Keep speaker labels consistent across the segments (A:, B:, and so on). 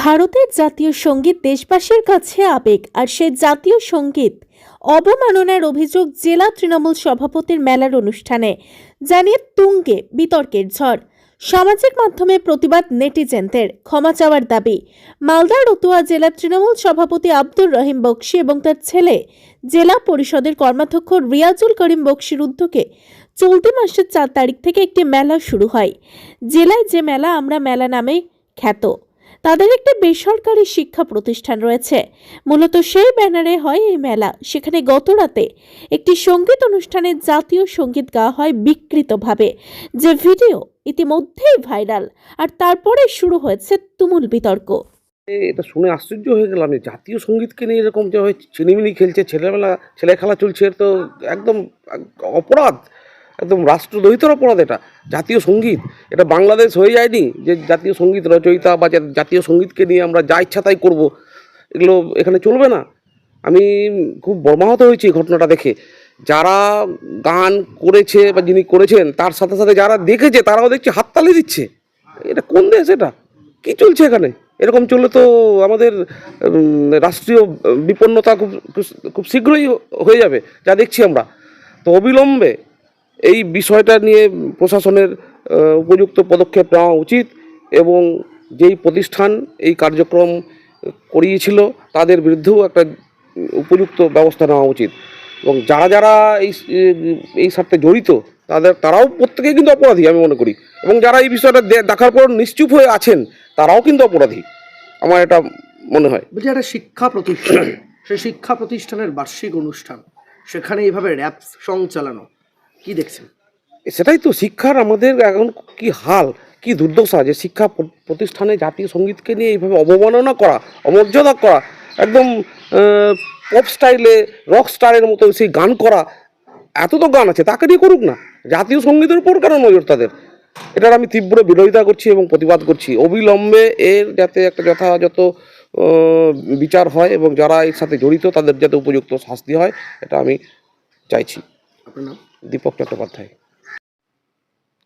A: ভারতের জাতীয় সংগীত দেশবাসীর কাছে আবেগ আর সে জাতীয় সংগীত অবমাননার অভিযোগ জেলা তৃণমূল সভাপতির মেলার অনুষ্ঠানে, জানিয়ে তুঙ্গে বিতর্কের ঝড়। সামাজিক মাধ্যমে প্রতিবাদ নেটিজেনদের ক্ষমা চাওয়ার দাবি। মালদা রতুয়া জেলা তৃণমূল সভাপতি আব্দুর রহিম বক্সি এবং তার ছেলে জেলা পরিষদের কর্মাধ্যক্ষ রিয়াজুল করিম বক্সির উদ্যোগে চলতি মাসের চার তারিখ থেকে একটি মেলা শুরু হয়। জেলায় যে মেলা আমরা মেলা নামে খ্যাত। তাদের একটি বেসরকারি শিক্ষা প্রতিষ্ঠান রয়েছে। মূলত সেই ব্যানারে হয় এই মেলা। সেখানে গত রাতে একটি সংগীত অনুষ্ঠানে জাতীয় সংগীত গাওয়া হয় বিকৃতভাবে। যে ভিডিও ইতিমধ্যেই ভাইরাল, আর তারপরে শুরু হয়েছে তুমুল বিতর্ক।
B: এটা শুনে আশ্চর্য হয়ে গেলাম যে জাতীয় সঙ্গীতকে নিয়ে এরকম যে হয় চিনিমিনি খেলছে, ছেলেবেলা ছেলে খেলা চলছে তো একদম এক- অপরাধ। একদম রাষ্ট্রদ্রোহিতার অপরাধ এটা, জাতীয় সংগীত। এটা বাংলাদেশ হয়ে যায়নি যে জাতীয় সংগীত রচয়িতা বা জাতীয় সঙ্গীতকে নিয়ে আমরা যা ইচ্ছা তাই করব, এগুলো এখানে চলবে না। আমি খুব মর্মাহত হয়েছি ঘটনাটা দেখে। যারা গান করেছে বা যিনি করেছেন, তার সাথে সাথে যারা দেখেছে, তারাও দেখছি, হাততালি দিচ্ছে। এটা কোন দেশ এটা? কী চলছে এখানে? এরকম চললে তো আমাদের রাষ্ট্রীয় বিপন্নতা খুব- খুব শীঘ্রই হয়ে যাবে, যা দেখছি আমরা। তো অবিলম্বে এই বিষয়টা নিয়ে প্রশাসনের উপযুক্ত পদক্ষেপ নেওয়া উচিত এবং যেই প্রতিষ্ঠান এই কার্যক্রম করিয়েছিল তাদের বিরুদ্ধেও একটা উপযুক্ত ব্যবস্থা নেওয়া উচিত। এবং যারা যারা এই এই সাথে জড়িত, তাদের, তারাও প্রত্যেকেই কিন্তু অপরাধী আমি মনে করি। এবং যারা এই বিষয়টা দেখার পর নিশ্চুপ হয়ে আছেন, তারাও কিন্তু অপরাধী। আমার এটা মনে হয়।
C: বলছি, একটা শিক্ষা প্রতিষ্ঠান, সেই শিক্ষা প্রতিষ্ঠানের বার্ষিক অনুষ্ঠান, সেখানে এইভাবে র্যাপ সং চালানো কি দেখছেন?
B: সেটাই তো শিক্ষার আমাদের এখন কি হাল কি দুর্দশা যে শিক্ষা প্রতিষ্ঠানে জাতীয় সঙ্গীতকে নিয়ে এইভাবে অবমাননা করা অমর্যাদা করা একদম পপ স্টাইলে রক স্টারের মতো সেই গান করা এত তো গান আছে তাকে নিয়ে করুক না। জাতীয় সঙ্গীতের উপর কেন নজর তাদের? এটার আমি তীব্র বিরোধিতা করছি এবং প্রতিবাদ করছি। অবিলম্বে এর যাতে একটা যথাযথ বিচার হয় এবং যারা এর সাথে জড়িত তাদের যাতে উপযুক্ত শাস্তি হয় এটা আমি চাইছি।
C: আপনার নাম?
B: দীপক চট্টোপাধ্যায়।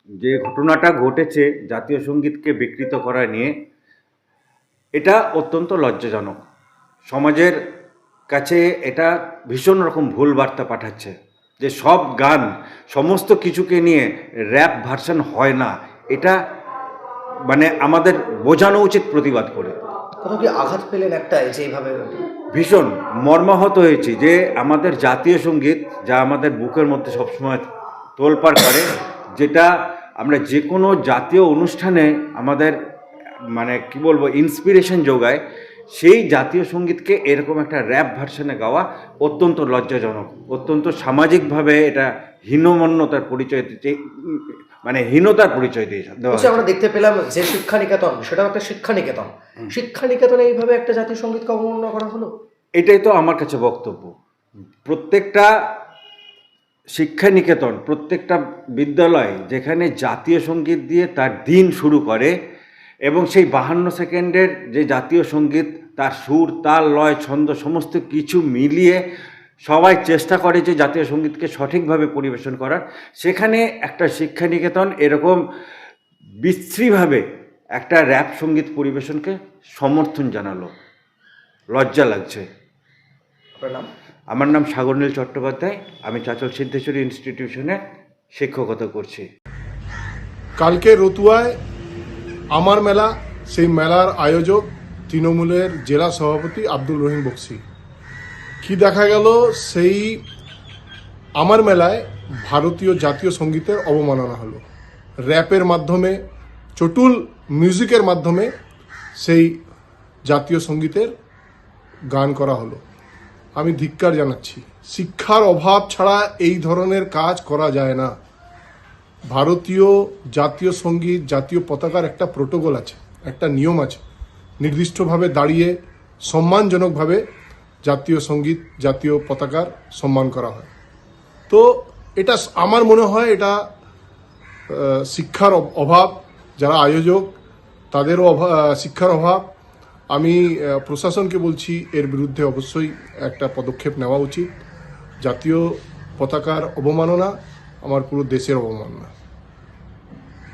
D: যে ঘটনাটা ঘটেছে জাতীয় সঙ্গীতকে বিকৃত করা নিয়ে এটা অত্যন্ত লজ্জাজনক। সমাজের কাছে এটা ভীষণ রকম ভুল বার্তা পাঠাচ্ছে যে সব গান সমস্ত কিছুকে নিয়ে র্যাপ ভার্সন হয় না। এটা মানে আমাদের বোঝানো উচিত প্রতিবাদ করে।
C: কোনো কি আঘাত পেলেন একটা যে এইভাবে?
D: ভীষণ মর্মাহত হয়েছি যে আমাদের জাতীয় সংগীত যা আমাদের বুকের মধ্যে সবসময় তোলপাড় করে, যেটা আমরা যে কোনো জাতীয় অনুষ্ঠানে আমাদের মানে কি বলব ইন্সপিরেশন যোগায় সেই জাতীয় সঙ্গীতকে এরকম একটা র্যাপ ভার্সনে গাওয়া অত্যন্ত লজ্জাজনক অত্যন্ত সামাজিকভাবে এটা হীনমন্যতার পরিচয় দিতে মানে হীনতার পরিচয় দিয়ে দেওয়া
C: বলছি
D: হয়েছে।
C: আমরা দেখতে পেলাম যে শিক্ষা নিকেতন সেটাও একটা শিক্ষা নিকেতন শিক্ষা নিকেতনে এইভাবে একটা জাতীয় সঙ্গীতকে অবমাননা করা হলো?
D: এটাই তো আমার কাছে বক্তব্য। প্রত্যেকটা শিক্ষা নিকেতন প্রত্যেকটা বিদ্যালয় যেখানে জাতীয় সংগীত দিয়ে তার দিন শুরু করে এবং সেই বাহান্ন সেকেন্ডের যে জাতীয় সংগীত তার সুর তাল লয় ছন্দ সমস্ত কিছু মিলিয়ে সবাই চেষ্টা করে যে জাতীয় সঙ্গীতকে সঠিকভাবে পরিবেশন করার। সেখানে একটা শিক্ষা নিকেতন এরকম বিশ্রীভাবে একটা র্যাপ সংগীত পরিবেশনকে সমর্থন জানালো। লজ্জা লাগছে। আমার নাম সাগরনীল চট্টোপাধ্যায়। আমি চাচল সিদ্ধেশ্বরী ইনস্টিটিউশনে শিক্ষকতা করছি।
E: কালকে রতুয়ায় আমার মেলা, সেই মেলার আয়োজক তৃণমূলের জেলা সভাপতি আব্দুল রহিম বক্সি। কি দেখা গেল সেই আমার মেলায় ভারতীয় জাতীয় সঙ্গীতের অবমাননা হলো। র্যাপের মাধ্যমে, চটুল মিউজিকের মাধ্যমে সেই জাতীয় সঙ্গীতের গান করা হলো। আমি ধিক্কার জানাচ্ছি, শিক্ষার অভাব ছাড়া এই ধরনের কাজ করা যায় না। ভারতীয় জাতীয় সংগীত, জাতীয় পতাকার একটা প্রোটোকল আছে, একটা নিয়ম আছে। নির্দিষ্টভাবে দাঁড়িয়ে সম্মানজনকভাবে জাতীয় সংগীত, জাতীয় পতাকার সম্মান করা হয়। তো এটা আমার মনে হয় এটা শিক্ষার অভাব, যারা আয়োজক, তাদেরও শিক্ষার অভাব। আমি প্রশাসনকে বলছি, এর বিরুদ্ধে অবশ্যই একটা পদক্ষেপ নেওয়া উচিত। জাতীয় পতাকার অবমাননা আমার পুরো দেশের অবমাননা।